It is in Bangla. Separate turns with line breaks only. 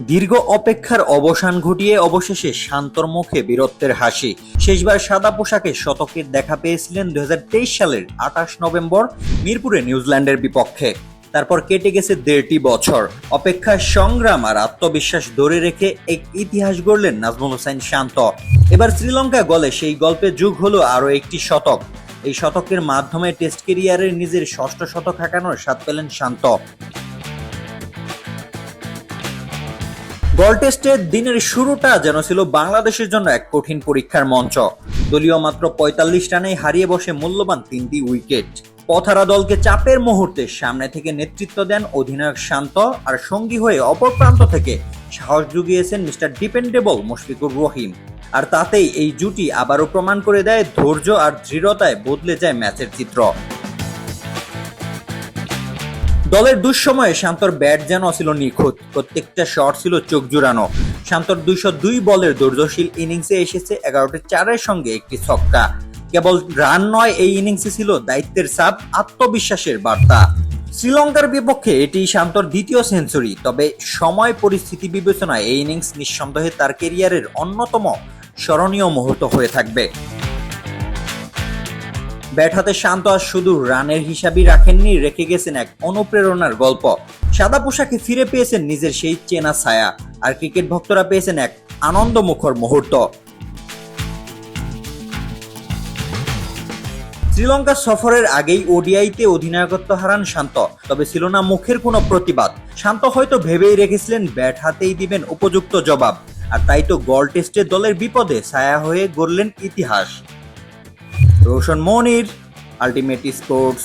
দীর্ঘ অপেক্ষার অবসান ঘটিয়ে অবশেষে শান্তর মুখে বীরত্বের হাসি। শেষবার সাদা পোশাকে শতকের দেখা পেয়েছিলেন দুই হাজার তেইশ সালের আঠাশ নভেম্বর মিরপুরে নিউজিল্যান্ডের বিপক্ষে। তারপর কেটে গেছে দেড়টি বছর। অপেক্ষার সংগ্রাম আর আত্মবিশ্বাস ধরে রেখে এক ইতিহাস গড়লেন নাজমুল হোসেন শান্ত। এবার শ্রীলঙ্কা গলে সেই গল্পে যুগ হলো আরও একটি শতক। এই শতকের মাধ্যমে টেস্ট কেরিয়ারের নিজের ষষ্ঠ শতক হাঁকানোর স্বাদ পেলেন শান্ত। গল টেস্টের দিনের শুরুটা যেন ছিল বাংলাদেশের জন্য এক কঠিন পরীক্ষার মঞ্চ। দলীয় মাত্র পঁয়তাল্লিশ রানেই হারিয়ে বসে মূল্যবান তিনটি উইকেট। পথারা দলকে চাপের মুহূর্তে সামনে থেকে নেতৃত্ব দেন অধিনায়ক শান্ত আর সঙ্গী হয়ে অপর প্রান্ত থেকে সাহস জুগিয়েছেন মিস্টার ডিপেন্ডেবল মুশফিকুর রহিম। আর তাতেই এই জুটি আবারও প্রমাণ করে দেয় ধৈর্য আর দৃঢ়তায় বদলে যায় ম্যাচের চিত্র। দলের দুঃসময়ে শান্তর ব্যাট যেন ছিল নিখুঁত। প্রত্যেকটা শট ছিল চোখ জুড়ানো। শান্তর দুইশো দুই বলের দুর্দশীল ইনিংসে এসেছে এগারোটি চারের সঙ্গে একটি ছক্কা। কেবল রান নয়, এই ইনিংসে ছিল দায়িত্বের চাপ আত্মবিশ্বাসের বার্তা। শ্রীলঙ্কার বিপক্ষে এটি শান্তর দ্বিতীয় সেঞ্চুরি, তবে সময় পরিস্থিতি বিবেচনায় এই ইনিংস নিঃসন্দেহে তার কেরিয়ারের অন্যতম স্মরণীয় মুহূর্ত হয়ে থাকবে। ব্যাট হাতে শান্ত আর শুধু রানের হিসাবই রাখেননি রেখে গেছেন এক অনুপ্রেরণার গল্প। সাদা পোশাকে ফিরে পেয়েছেন নিজের সেই চেনা ছায়া, আর ক্রিকেট ভক্তরা পেয়েছেন এক আনন্দমুখর মুহূর্ত। শ্রীলঙ্কা সফরের আগেই ওডিআইতে অধিনায়কত্ব হারান শান্ত, তবে ছিল না মুখের কোনো প্রতিবাদ। শান্ত হয়তো ভেবেই রেখেছিলেন ব্যাট হাতেই দিবেন উপযুক্ত জবাব, আর তাই তো গল টেস্টে দলের বিপদে ছায়া হয়ে গড়লেন ইতিহাস। রোশন মনির আলটিমেট স্পোর্টস